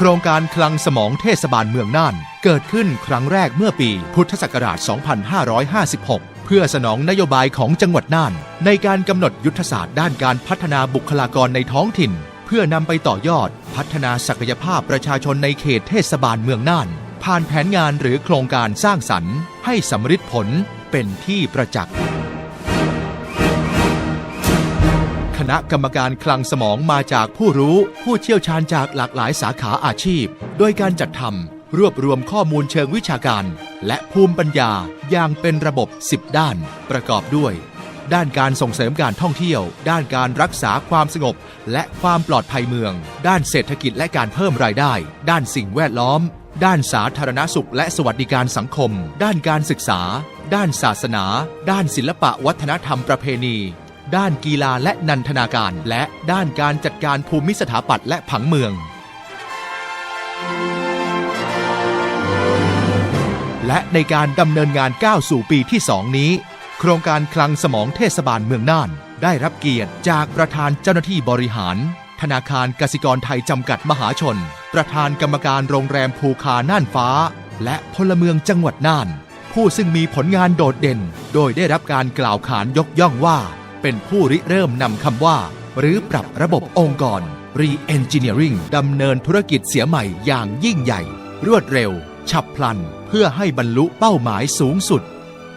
โครงการคลังสมองเทศบาลเมืองน่าน เกิดขึ้นครั้งแรกเมื่อปีพุทธศักราช 2556 เพื่อสนองนโยบายของจังหวัดน่าน ในการกำหนดยุทธศาสตร์ด้านการพัฒนาบุคลากรในท้องถิ่น เพื่อนำไปต่อยอด พัฒนาศักยภาพประชาชนในเขตเทศบาลเมืองน่าน ผ่านแผนงานหรือโครงการสร้างสรรค์ ให้สำฤทธิ์ผลเป็นที่ประจักษ์ คณะกรรมการคลังสมองมาจากผู้รู้ ผู้เชี่ยวชาญจากหลากหลายสาขาอาชีพ โดยการจัดทำรวบรวมข้อมูลเชิงวิชาการ และภูมิปัญญาอย่างเป็นระบบ 10 ด้าน ประกอบด้วย ด้านการส่งเสริมการท่องเที่ยว ด้านการรักษาความสงบ และความปลอดภัยเมือง ด้านเศรษฐกิจและการเพิ่มรายได้ ด้านสิ่งแวดล้อม ด้านสาธารณสุขและสวัสดิการสังคม ด้านการศึกษา ด้านศาสนา ด้านศิลปะวัฒนธรรมประเพณี ด้านกีฬาและนันทนาการ และด้านการจัดการภูมิสถาปัตย์และผังเมือง และในการดำเนินงานก้าวสู่ปีที่2นี้ โครงการคลังสมองเทศบาลเมืองน่าน ได้รับเกียรติจากประธานเจ้าหน้าที่บริหาร ธนาคารกสิกรไทยจำกัดมหาชน ประธานกรรมการโรงแรมภูคาน่านฟ้า และพลเมืองจังหวัดน่าน ผู้ซึ่งมีผลงานโดดเด่น โดยได้รับการกล่าวขานยกย่องว่า เป็นผู้ริเริ่มนำคำว่า หรือปรับระบบองค์กร Re-engineering ดำเนินธุรกิจเสียใหม่อย่างยิ่งใหญ่ รวดเร็ว ฉับพลัน เพื่อให้บรรลุเป้าหมายสูงสุด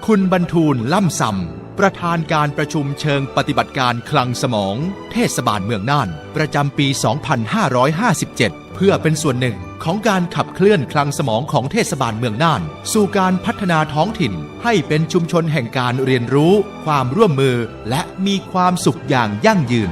คุณบรรทูลล่ำซำ ประธานการประชุมเชิงปฏิบัติการคลังสมอง เทศบาลเมืองน่าน ประจำปี 2557 เพื่อเป็นส่วนหนึ่งของการขับเคลื่อนคลังสมองของเทศบาลเมืองน่าน สู่การพัฒนาท้องถิ่น ให้เป็นชุมชนแห่งการเรียนรู้ ความร่วมมือ และมีความสุขอย่างยั่งยืน